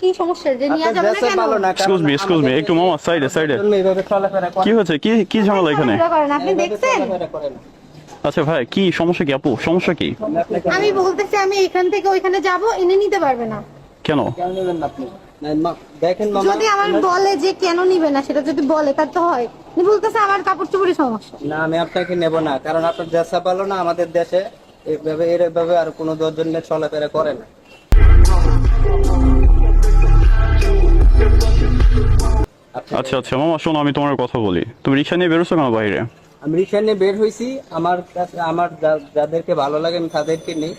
কি সমস্যা? যে নিয়ে যাবেন না কেন? এক্সকিউজ মি এক্সকিউজ মি একটু মামা সাইডে সাইডে কি হয়েছে? কি কি ঝামেলা এখানে? আপনি দেখছেন। আচ্ছা ভাই কি সমস্যা কি আপু? সমস্যা কি? আমি বলতেছি আমি এখান থেকে ওইখানে যাব এনে নিতে পারবে না। কেন? নেবেন না আপনি? যদি আমার বলে যে কেন নিবে না সেটা যদি বলে তার তো হয়। উনি বলতেছে আমার কাপড় চোপড়ের সমস্যা। না আমি আপনাকে নেব না কারণ আপনার দেশা ভালো না আমাদের দেশে এইভাবে এইভাবে আর কোনো দশজন চলাফেরা করে না। আচ্ছা আচ্ছা মামা শোনো আমি তোমার কথা বলি। তুমি রিক্সা নিয়ে বেরোছো কেন বাইরে? আমি রিক্সা নিয়ে বের হয়েছি। আমার কাছে আমার যা- যাদেরকে ভালো লাগে আমি তাদেরকে নিই।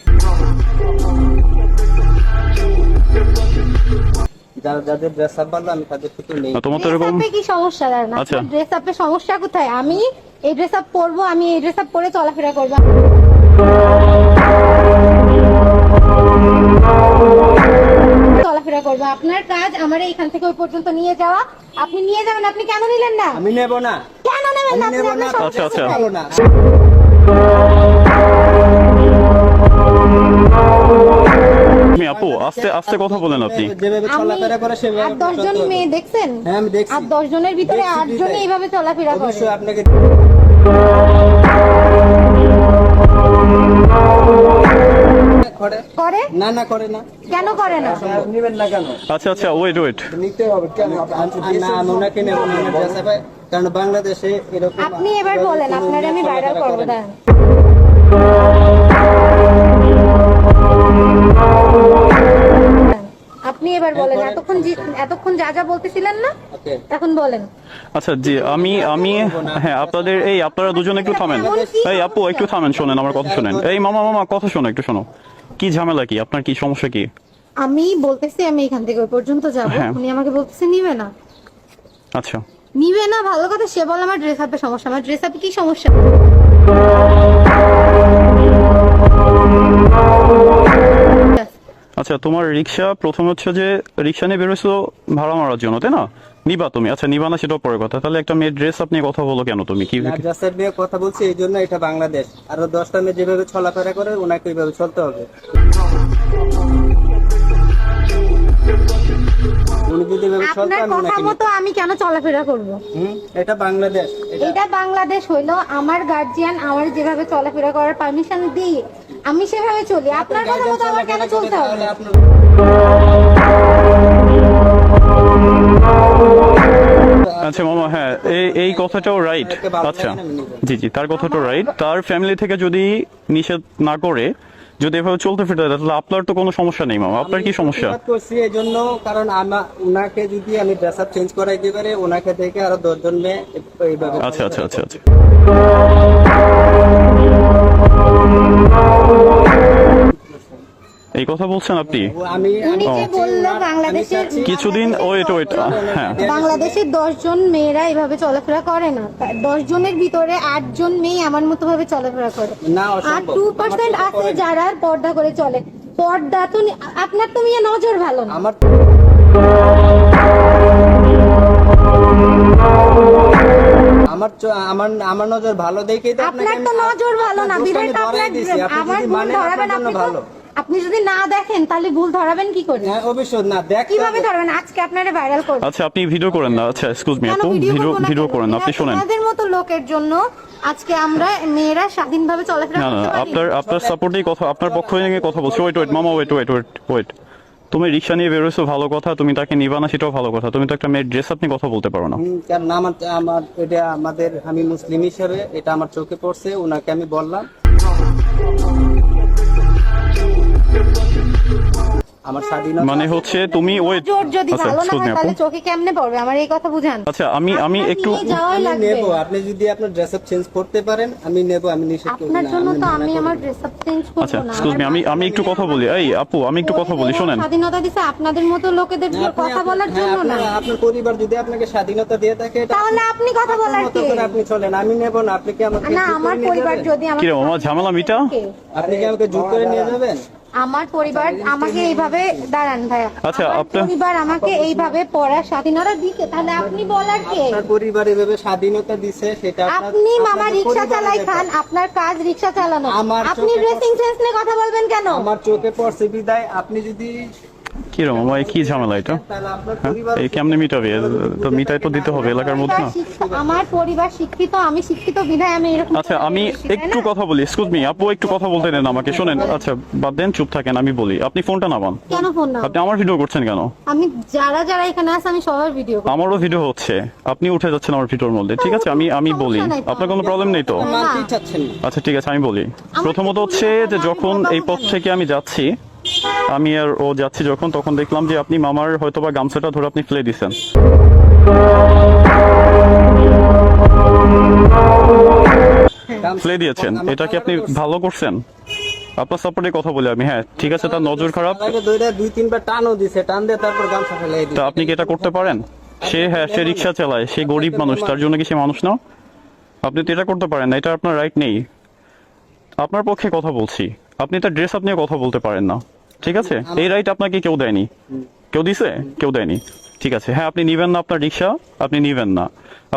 যারা যাদের ড্রেস আপ ভালো আমি তাদের থেকে নেই। তোমার তো ড্রেস এরকম আপে কি সমস্যা? দাঁড়ান আচ্ছা। আপনার ড্রেস আপে সমস্যা কোথায়? আমি এই ড্রেস আপ পরবো আমি এই ড্রেস আপ পরে চলাফেরা করব। চলাফেরা করব। আপনার কাজ আমার এইখান থেকে ওই পর্যন্ত নিয়ে যাওয়া। আপনি নিয়ে যাবেন আপনি কেন নিলেন না? আমি নেব না। কেন নেবেন না আপনি? নেব না। আপনার আচ্ছা, আচ্ছা। না আপু আস্তে আস্তে কথা বলেন আপনি। যেভাবে চলাফেরা করে সেভাবে আর দশ জন চলতে হবে। মেয়ে দেখছেন? হ্যাঁ আমি দেখছি। আর দশ জনের ভিতরে দেখছি আট জনই বিদায়। এইভাবে চলাফেরা করে। অবশ্যই আপনাকে করে? করে? না না করে না। কেন করে না? নেবেন না কেন? আচ্ছা আচ্ছা ওয়েট ওয়েট নিতে হবে কেন? না ওনাকে নেব না কারণ বাংলাদেশে এরকম আপনি এবার বলেন আপনার আমি ভাইরাল করব আপনি এবার বলেন এতক্ষণ এতক্ষণ যা যা বলতেছিলেন না এখন বলেন। আচ্ছা জি আমি আমি হ্যাঁ আপনাদের এই আপনারা দুজন একটু থামেন। এই আপু একটু থামেন শোনেন আমার কথা শোনেন। এই মামা মামা কথা শোনো একটু শোনো। কি ঝামেলা কি? আপনার কি সমস্যা কি? আমি বলতেছি আমি এখান থেকে ওই পর্যন্ত যাব। হ্যাঁ। উনি আমাকে বলতেছে নিবে না। আচ্ছা। নিবে না ভালো কথা সে বলে আমার ড্রেস আপে সমস্যা। আমার ড্রেস আপে কি সমস্যা? আচ্ছা তোমার রিক্সা প্রথম হচ্ছে যে রিক্সা নিয়ে বেরোছো ভাড়া মারার জন্য তাই না? নিবা তুমি। আচ্ছা নিবা না সেটাও পরে কথা। তাহলে একটা মেয়ের ড্রেস আপনি কথা বলো কেন তুমি? কি ড্রেসের নিয়ে কথা বলছি এই জন্য এটা বাংলাদেশ। আরও দশটা মেয়ে যেভাবে চলাফেরা করে ওনাকে ওইভাবে চলতে হবে। আপনার আমি কথা মতো আমি কেন চলাফেরা করব? হুম এটা বাংলাদেশ এটা বাংলাদেশ হইল আমার গার্জিয়ান আমার যেভাবে চলাফেরা করার পারমিশন দিই আমি সেভাবে চলি। আপনার কথা মতো আমার কেন চলতে হবে? আচ্ছা মামা হ্যাঁ এই এই কথাটাও রাইট আচ্ছা। জি জি তার কথাটাও রাইট তার ফ্যামিলি থেকে যদি নিষেধ না করে যদি এভাবে চলতে ফিরতে তাহলে আপনার তো কোনো সমস্যা নেই মামা। আপনার কি সমস্যা? করছি এই জন্য কারণ উনাকে যদি আমি ড্রেস আপ চেঞ্জ করাই দিতে পারি ওনাকে থেকে আরও দশজন মেয়ে এইভাবে আচ্ছা আচ্ছা আচ্ছা আচ্ছা। এই কথা বলছেন আপনি? উনি যে বলল বাংলাদেশের কিছুদিন ওয়েট ওয়েট হ্যাঁ। বাংলাদেশের দশ জন মেয়েরা এভাবে চলাফেরা করে না। দশ জনের ভিতরে আট জন মেয়ে আমার মতো ভাবে চলাফেরা করে। আর টু পার্সেন্ট আমার তো আছে যারা পর্দা করে চলে। পর্দা তো আপনার তো মেয়ে নজর ভালো না। আমার আমার আমার আমার নজর ভালো আপনাকে আপনার তো নজর ভালো না। ধরাই আপনার আমার ধরাবেন আপনি ভালো। আপনি যদি না দেখেন তাহলে ভুল ধরাবেন কি করে? হ্যাঁ অবশ্যই না দেখতে কীভাবে। ধরবেন? আজকে আপনারা ভাইরাল করবেন আচ্ছা আপনি ভিডিও করেন না। আচ্ছা এক্সকিউজ মি আপু ভিডিও ভিডিও? করেন না আপনি শোনেন। তোমাদের মতো লোকের জন্য আজকে আমরা মেয়েরা স্বাধীনভাবে চলাফেরা করতে পারি। আপনার আপনার সাপোর্টেই কথা আপনার পক্ষ থেকে কথা বলছি। ওয়েট ওয়েট মামা ওয়েট ওয়েট ওয়েট ওয়েট তুমি রিক্সা নিয়ে বেরোছো ভালো কথা। তুমি তাকে নিবা না সেটাও ভালো কথা। তুমি তো একটা মেয়ের ড্রেস আপনি কথা বলতে পারো না। কারণ আমার আমার এটা আমাদের আমি মুসলিম হিসেবে এটা আমার চোখে পড়ছে ওনাকে আমি বললাম। আমার স্বাধীনতা মানে হচ্ছে তুমি ওয়েট যদি আচ্ছা ভালো না হয় তাহলে চোখে কেমনে পড়বে? আমার এই কথা বুঝান। আচ্ছা আমি আমি একটু নেব আপনি যদি আপনার ড্রেস আপ চেঞ্জ করতে পারেন আমি নেব আমি নিষেধ করব আপনার জন্য তো আমি আমার ড্রেস আপ চেঞ্জ করব আচ্ছা এক্সকিউজ মি আমি আমি একটু কথা বলি। এই আপু আমি একটু কথা বলি শোনেন। স্বাধীনতা দিছে আপনাদের মতো লোকেদের কথা বলার হ্যাঁ, জন্য না আপনার- পরিবার যদি আপনাকে স্বাধীনতা দিয়ে থাকে তাহলে আপনি কথা বলার কে? আপনি চলেন আমি নেব না আপনি কি আমাকে না আমার পরিবার যদি আমার কি রে মামা ঝামেলা মিটা? আপনি কি আমাকে জোর করে নিয়ে যাবেন? আমার পরিবার আমাকে এইভাবে দাঁড়ান ভাইয়া। আচ্ছা, আপনার- পরিবার আমাকে এইভাবে পড়ার স্বাধীনতা দিতে তাহলে আপনি বলার কে? আপনার পরিবার এভাবে স্বাধীনতা দিছে সেটা আপনি মামা রিকশা রিক্সা চালাই খান আপনার কাজ রিকশা চালানো। আমার আপনি ড্রেসিং সেন্স নিয়ে কথা বলবেন কেন? আমার চোখে পড়ছে বিদায় আপনি যদি কি রে মামা কি ঝামেলা এটা? হ্যাঁ? এই কেমনে মিটাবে? তো মিটাই তো দিতে হবে এলাকার মধ্যে না? আমার পরিবার শিক্ষিত আমি শিক্ষিত বিধায় আমি এরকম আচ্ছা আমি একটু কথা বলি এক্সকিউজ মি আপু একটু কথা বলতে দেন আমাকে শোনেন আচ্ছা বাদ দেন চুপ থাকেন আমি বলি। আপনি ফোনটা নামান। কেন ফোন না আপনি আমার ভিডিও করছেন কেন? আমি যারা যারা এখানে আছে আমি সবার ভিডিও আমারও ভিডিও হচ্ছে। আপনি উঠে যাচ্ছেন আমার ভিডিওর মধ্যে ঠিক আছে? আমি আমি বলি। আপনার কোনো প্রবলেম নেই তো? আচ্ছা ঠিক আছে আমি বলি। প্রথমত হচ্ছে যে যখন এই পথ থেকে আমি যাচ্ছি আমি আর ও যাচ্ছি যখন তখন দেখলাম যে আপনি মামার হয়তোবা গামছাটা ধরে আপনি ফেলে দিছেন। ফেলে দিয়েছেন। এটা কি আপনি ভালো করছেন? আপনার সাপোর্টে কথা বলি আমি হ্যাঁ ঠিক আছে তার নজর খারাপ। তার আগে দুইটা দুই তিনবার টানও দিছে টান দিয়ে তারপর গামছা ফেলাই তা আপনি কি এটা করতে পারেন? সে হ্যাঁ সে রিক্সা চালায় সে গরিব মানুষ তার জন্য কি সে মানুষ না? আপনি তো এটা করতে পারেন না এটা আপনার রাইট নেই। আপনার পক্ষে কথা বলছি। আপনি তার ড্রেস আপনিও কথা বলতে পারেন না। ঠিক আছে? এই রাইট আপনাকে কেউ দেয়নি। কেউ দিছে? কেউ দেয়নি। ঠিক আছে। হ্যাঁ আপনি নিবেন না আপনার রিক্সা, আপনি নিবেন না।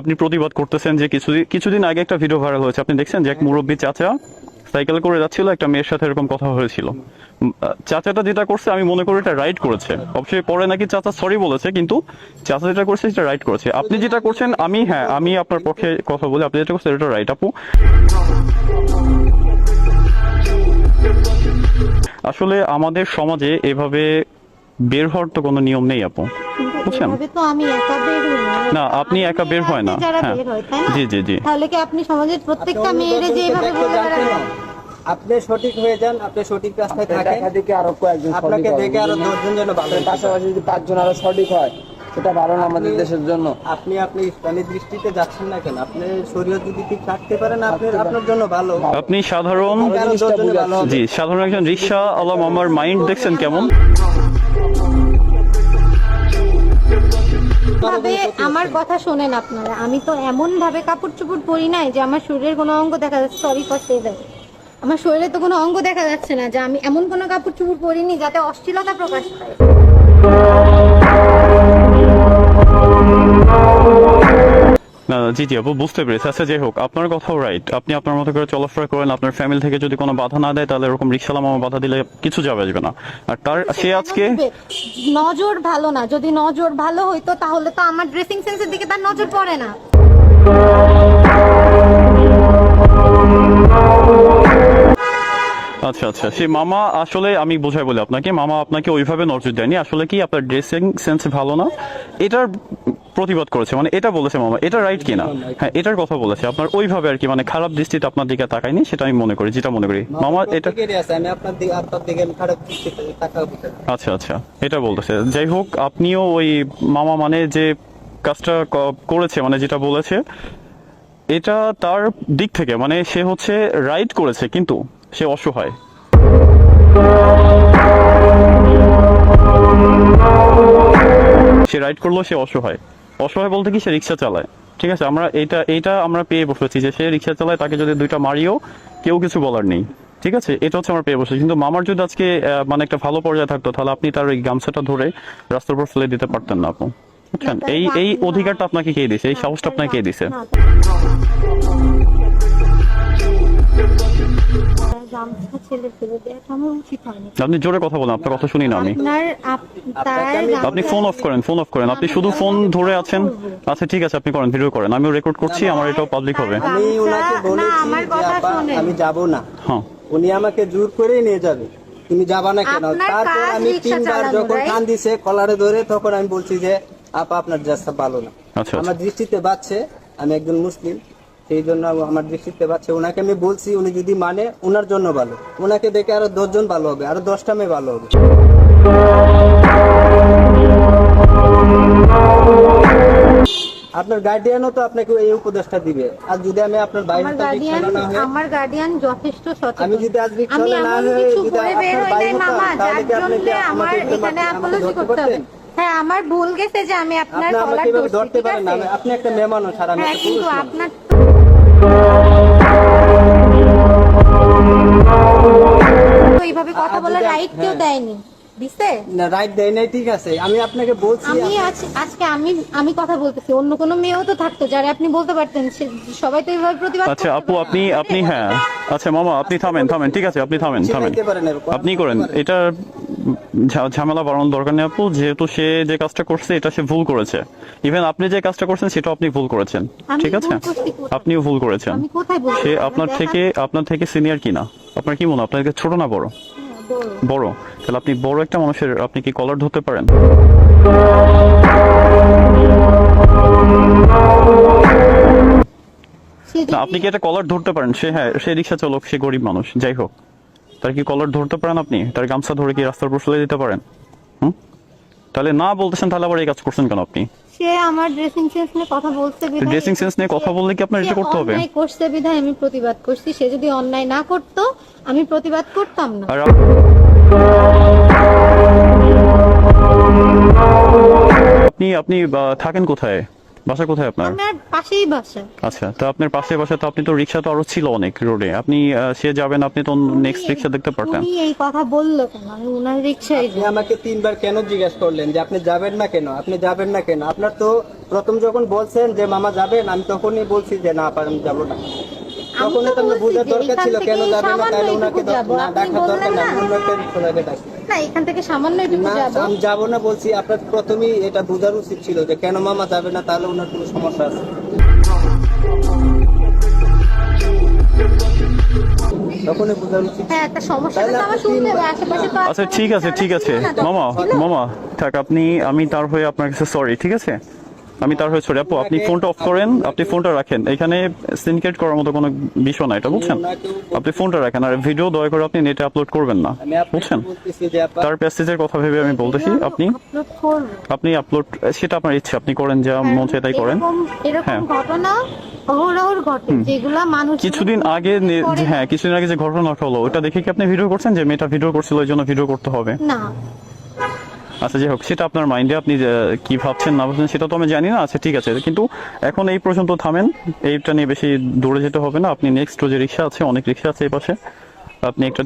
আপনি প্রতিবাদ করতেছেন যে কিছুদিন কিছুদিন আগে একটা ভিডিও ভাইরাল হয়েছে। আপনি দেখছেন যে এক মুরব্বী চাচা সাইকেল করে যাচ্ছিল, একটা মেয়ের সাথে এরকম কথা হয়েছিল। চাচাটা যেটা করছে, আমি মনে করি এটা রাইট করেছে। অবশ্যই পরে নাকি চাচা সরি বলেছে, কিন্তু চাচা যেটা করছে, সেটা রাইট করেছে। আপনি যেটা করছেন, আমি হ্যাঁ আমি আপনার পক্ষে কথা বলি। আপনি যেটা করছেন এটা রাইট আপু। আসলে আমাদের সমাজে এভাবে বের হওয়ার তো কোনো নিয়ম নেই আপু। বুঝছেন? তো আমি একা বের হই না। না আপনি একা বের হয় না। হ্যাঁ। বের হয় তাই না? জি জি জি। তাহলে কি আপনি সমাজের প্রত্যেকটা মেয়েরে যে এভাবে বলে যাচ্ছেন আপনি সঠিক হয়ে যান আপনি সঠিক রাস্তায় থাকেন। দেখা দেখে আরও কয়েকজন আপনাকে দেখে আরও দশজন যেন ভালো পাশাপাশি যদি পাঁচজন আরও সঠিক হয় ভালো না আমাদের দেশের জন্য। আপনি আপনি ইসলামী দৃষ্টিতে যাচ্ছেন না কেন? আপনি শরীয়ত যদি ঠিক রাখতে পারেন আপনি আপনার জন্য ভালো। আপনি সাধারণ। জি সাধারণ একজন রিক্সা আলম আমার মাইন্ড দেখছেন কেমন? ভাবে আমার কথা শোনেন আপনারা। আমি তো এমন ভাবে কাপড় চোপড় পরি নাই যে আমার শরীরের কোনো অঙ্গ দেখা যাচ্ছে সরি ফর সে আমার শরীরে তো কোনো অঙ্গ দেখা যাচ্ছে না যে আমি এমন কোনো কাপড় চোপড় পরিনি যাতে অশ্লীলতা প্রকাশ পায়। না জি জি আপু বুঝতে পেরেছি। আচ্ছা যাই হোক আপনার কথাও রাইট আপনি আপনার মতো করে চলাফেরা করেন আপনার ফ্যামিলি থেকে যদি কোনো বাধা না দেয় তাহলে এরকম রিক্সালা মামা বাধা দিলে কিছু যাবে আসবে না। আর তার সে আজকে নজর ভালো না যদি নজর ভালো হইতো তাহলে তো আমার ড্রেসিং সেন্সের দিকে তার নজর পড়ে না। আচ্ছা আচ্ছা সে মামা আসলে আমি বোঝাই বলি আপনাকে মামা আপনাকে ওইভাবে নজর দেয়নি। আসলে কি আপনার ড্রেসিং সেন্স ভালো না? এটার প্রতিবাদ করেছে। মানে এটা বলেছে মামা এটা রাইট কিনা? হ্যাঁ এটার কথা বলেছে। আপনার ওইভাবে আর কি মানে খারাপ দৃষ্টিতে আপনার দিকে তাকায়নি? সেটা আমি মনে করি যেটা মনে করি। মামা এটা? আচ্ছা আচ্ছা এটা বলতেছে। যাই হোক আপনিও ওই মামা মানে যে কাজটা করেছে মানে যেটা বলেছে এটা তার দিক থেকে মানে সে হচ্ছে রাইট করেছে কিন্তু সে অসহায়। সে রাইড করল সে অসহায়। অসহায় বলতে কি সে রিক্সা চালায়। ঠিক আছে আমরা এটা এটা আমরা পেয়ে বসেছি যে সে রিক্সা চালায় তাকে যদি দুইটা মারিও কেউ কিছু বলার নেই। ঠিক আছে এটা হচ্ছে আমার পেয়ে বসেছি। কিন্তু মামার যদি আজকে মানে একটা ভালো পর্যায়ে থাকতো তাহলে আপনি তার ওই গামছাটা ধরে রাস্তার উপর ফেলে দিতে পারতেন না আপু। বুঝছেন? এই এই অধিকারটা আপনাকে কে দিছে এই সাহসটা আপনাকে কে দিছে গামছা ছেলে ফেলে দেওয়াটা আমার উচিত হয়নি। আপনি জোরে কথা বলেন আপনার কথা শুনি না আমি। আপনার তার আপনি ফোন অফ করেন ফোন অফ করেন। আপনি শুধু ফোন ধরে আছেন? আচ্ছা ঠিক আছে আপনি করেন ভিডিও করেন। আমিও রেকর্ড করছি আমার এটাও পাবলিক হবে। আমি ওনাকে বলেছি আমি যাব না। হ্যাঁ। উনি আমাকে জোর করেই নিয়ে যাবে। তুমি যাবা না কেন? তারপর আমি তিনবার যখন? কান দিছে কলারে ধরে তখন আমি বলছি যে আপা আপনার জাস্তা ভালো না। আচ্ছা, আচ্ছা। আমার দৃষ্টিতে বাচ্চে আমি একজন মুসলিম। সেই জন্য আমার দৃষ্টিতে বাচ্চে ওনাকে আমি বলছি উনি যদি মানে ওনার জন্য ভালো। ওনাকে দেখে আরও দশজন ভালো হবে আরও দশটা মেয়ে ভালো হবে। আপনার গার্ডিয়ানও তো আপনাকে এই উপদেশটা দিবে। আর যদি আমি আপনার বাইরে আমার গার্ডিয়ান আমার গার্ডিয়ান যথেষ্ট সচেতন। আমি যদি আজ আমি না এমন কিছু করে বের হই নাই মামা যার জন্য আমার এখানে করতে হবে। হ্যাঁ আমার ভুল গেছে যে আমি আপনার আপনি আমাকে কলার ধরতে ঠিক পারেন না আছে? আপনি একটা আর আমি হ্যাঁ কিন্তু আপনার তো এইভাবে কথা বলার রাইট কেউ হ্যাঁ। দেয়নি দিছে? না রাইট দেয় নাই ঠিক আছে। আমি আপনাকে বলছি আমি আজকে আমি আমি কথা বলতেছি অন্য কোনো মেয়েও তো থাকতো যারা আপনি বলতে পারতেন সবাই তো এইভাবে প্রতিবাদ আচ্ছা আপু আপনি আপনি হ্যাঁ। আচ্ছা মামা আপনি থামেন থামেন ঠিক আছে আপনি থামেন থামেন। শিখাইতে পারেন এরকম। আপনি করেন। এটা ঝামেলা বাড়ানোর দরকার নেই আপু যেহেতু সে যে কাজটা করছে এটা সে ভুল করেছে। ইভেন আপনি যে কাজটা করছেন সেটা আপনি ভুল করেছেন ঠিক আছে? আপনিও ভুল করেছেন। আমি কোথায় বলছি সে আপনার থেকে আপনার থেকে সিনিয়র কিনা? আপনার কি মনে হয়? আপনার ছোট না বড়? বড়। তাহলে আপনি বড় একটা মানুষের আপনি কি কলার ধরতে পারেন? আপনি কি একটা কলার ধরতে পারেন? সে হ্যাঁ সে রিক্সা চালক সে গরিব মানুষ যাই হোক। তার কি কলার ধরতে পারেন আপনি? তার গামছা ধরে কি রাস্তার উপর ফেলে দিতে পারেন? হুম? তাহলে না বলতেছেন তাহলে আবার এই কাজ করছেন কেন আপনি? সে আমার ড্রেসিং সেন্স নিয়ে কথা বলছে বিধায়- ড্রেসিং সেন্স নিয়ে কথা বললে কি আপনার এটা করতে হবে? অন্যায় করছে বিধায় আমি প্রতিবাদ করছি। সে যদি অন্যায় না করতো আমি প্রতিবাদ করতাম না। আপনি আপনি থাকেন কোথায়? বাসা কোথায় আপনার? আমার পাশেই বাসা। আচ্ছা তো আপনার পাশে বাসা তো আপনি তো রিক্সা তো আরও ছিল অনেক রোডে। আপনি সে যাবেন আপনি তো নেক্সট রিক্সা দেখতে পারতেন। উনি এই কথা বলল কেন? আমি উনার রিক্সায় আপনি আমাকে তিনবার কেন জিজ্ঞাসা করলেন যে আপনি যাবেন না কেন? আপনি যাবেন না কেন? আপনার তো প্রথম যখন বলছেন যে মামা যাবেন আমি তখনই বলছি যে না পারেন যাব না। তখন তো বোঝার দরকার ছিল কেন যাবেন না তাহলে ওনাকে ডাকার দরকার না অন্য একটা ডাকি না এখান থেকে সামান্য একটু যাব। আমি যাব না বলছি আপনার প্রথমেই এটা বোঝার উচিত ছিল যে কেন মামা যাবে না তাহলে ওনার কোনো সমস্যা আছে। হ্যাঁ আচ্ছা ঠিক আছে ঠিক আছে। মামা মামা থাক আপনি আমি তার হয়ে আপনার কাছে সরি ঠিক আছে? আমি তার হয়ে সরি আপু আপনি ফোনটা অফ করেন আপনি ফোনটা রাখেন। এখানে সিনকেট করার মতো কোনো বিষয় না এটা বুঝছেন? আপনি ফোনটা রাখেন আর ভিডিও দয়া করে আপনি নেটে আপলোড করবেন না আমি বুঝছেন? তার প্যাসেজের কথা ভেবে আমি বলতেছি আপনি আপনি আপলোড সেটা আপনার ইচ্ছা আপনি করেন যা মন চায় তাই করেন। হ্যাঁ। ঘটনা অহরহর ঘটে যেগুলা মানুষ কিছুদিন আগে হ্যাঁ কিছুদিন আগে যে ঘটনা হলো ওটা দেখে কি আপনি ভিডিও করছেন? যে মেয়েটা ভিডিও করছিল ওই জন্য ভিডিও করতে হবে? না। আচ্ছা যাই হোক, সেটা আপনার মাইন্ডে আপনি কি ভাবছেন, না ভাবছেন, সেটা তো আমি জানি না আচ্ছা ঠিক আছে। কিন্তু এখন এই পর্যন্ত থামেন, এইটা নিয়ে বেশি দূরে যেতে হবে না। আপনি নেক্সট যে রিক্সা আছে, অনেক রিক্সা আছে এই পাশে। আপনি একটা